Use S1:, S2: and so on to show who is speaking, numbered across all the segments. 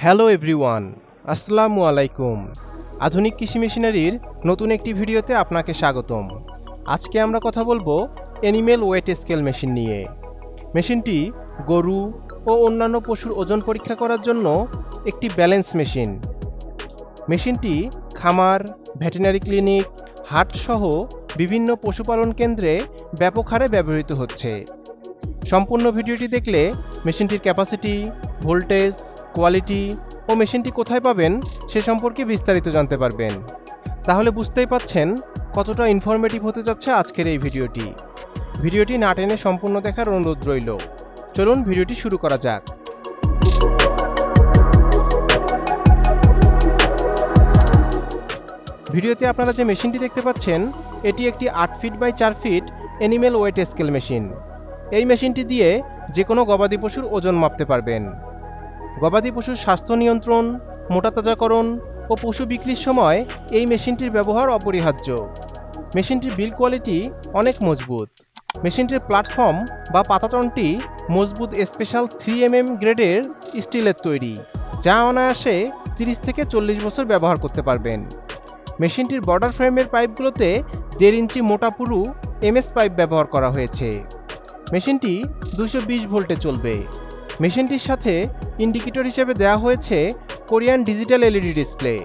S1: Hello everyone, আসসালামু আলাইকুম। আধুনিক কৃষি মেশিনারির নতুন একটি ভিডিওতে আপনাকে স্বাগতম। আজকে আমরা কথা বলব অ্যানিমেল ওয়েট স্কেল মেশিন নিয়ে। মেশিনটি গরু ও অন্যান্য পশুর ওজন পরীক্ষা করার জন্য একটি ব্যালেন্স মেশিন মেশিনটি খামার ভেটেরিনারি ক্লিনিক হাটসহ বিভিন্ন পশুপালন কেন্দ্রে ব্যাপক হারে ব্যবহৃত হচ্ছে। সম্পূর্ণ ভিডিওটি দেখলে মেশিনটির ক্যাপাসিটি ভোল্টেজ, কোয়ালিটি ও মেশিনটি কোথায় পাবেন সে সম্পর্কে বিস্তারিত জানতে পারবেন। তাহলে বুঝতেই পাচ্ছেন কতটা ইনফরমেটিভ হতে যাচ্ছে আজকের এই ভিডিওটি। ভিডিওটি না টেনে সম্পূর্ণ দেখার অনুরোধ রইল। চলুন ভিডিওটি শুরু করা যাক। ভিডিওতে আপনারা যে মেশিনটি দেখতে পাচ্ছেন, এটি একটি আট ফিট বাই চার feet animal weight scale machine এই মেশিনটি দিয়ে যে কোনো গবাদি পশুর ওজন মাপতে পারবেন। গবাদি পশুর স্বাস্থ্য নিয়ন্ত্রণ, মোটা তাজাকরণ ও পশু বিক্রির সময় এই মেশিনটির ব্যবহার অপরিহার্য। মেশিনটির বিল কোয়ালিটি অনেক মজবুত। মেশিনটির প্ল্যাটফর্ম বা পাতাতনটি মজবুত স্পেশাল থ্রি এমএম গ্রেডের স্টিলের তৈরি, যা অনায়াসে তিরিশ থেকে চল্লিশ বছর ব্যবহার করতে পারবেন। মেশিনটির বর্ডার ফ্রেমের পাইপগুলোতে দেড় ইঞ্চি মোটা পুরু এমএস পাইপ ব্যবহার করা হয়েছে। মেশিনটি দুশো বিশ ভোল্টে চলবে। মেশিনটির সাথে ইন্ডিকেটর হিসেবে দেওয়া হয়েছে কোরিয়ান ডিজিটাল এলইডি ডিসপ্লে।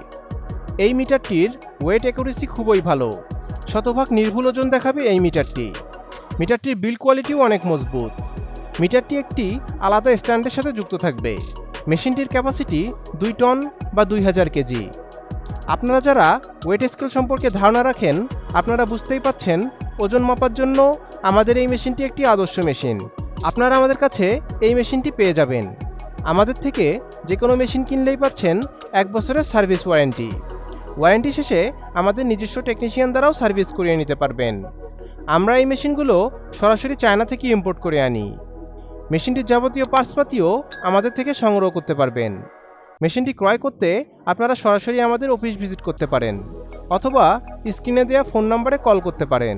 S1: এই মিটারটির ওয়েট অ্যাকুরেসি খুবই ভালো। শতভাগ নির্ভুল ওজন দেখাবে এই মিটারটি। মিটারটির বিল কোয়ালিটিও অনেক মজবুত। মিটারটি একটি আলাদা স্ট্যান্ডের সাথে যুক্ত থাকবে। মেশিনটির ক্যাপাসিটি দুই টন বা দুই হাজার কেজি। আপনারা যারা ওয়েট স্কেল সম্পর্কে ধারণা রাখেন, আপনারা বুঝতেই পাচ্ছেন ওজন মাপার জন্য আমাদের এই মেশিনটি একটি আদর্শ মেশিন। আপনারা আমাদের কাছে এই মেশিনটি পেয়ে যাবেন। আমাদের থেকে যে কোনো মেশিন কিনলেই পাচ্ছেন এক বছরের সার্ভিস ওয়ারেন্টি। ওয়ারেন্টি শেষে আমাদের নিজস্ব টেকনিশিয়ান দ্বারাও সার্ভিস করিয়ে নিতে পারবেন। আমরা এই মেশিনগুলো সরাসরি চায়না থেকে ইম্পোর্ট করে আনি। মেশিনটির যাবতীয় পার্টসপাতিও আমাদের থেকে সংগ্রহ করতে পারবেন। মেশিনটি ক্রয় করতে আপনারা সরাসরি আমাদের অফিস ভিজিট করতে পারেন, অথবা স্ক্রিনে দেওয়া ফোন নম্বরে কল করতে পারেন।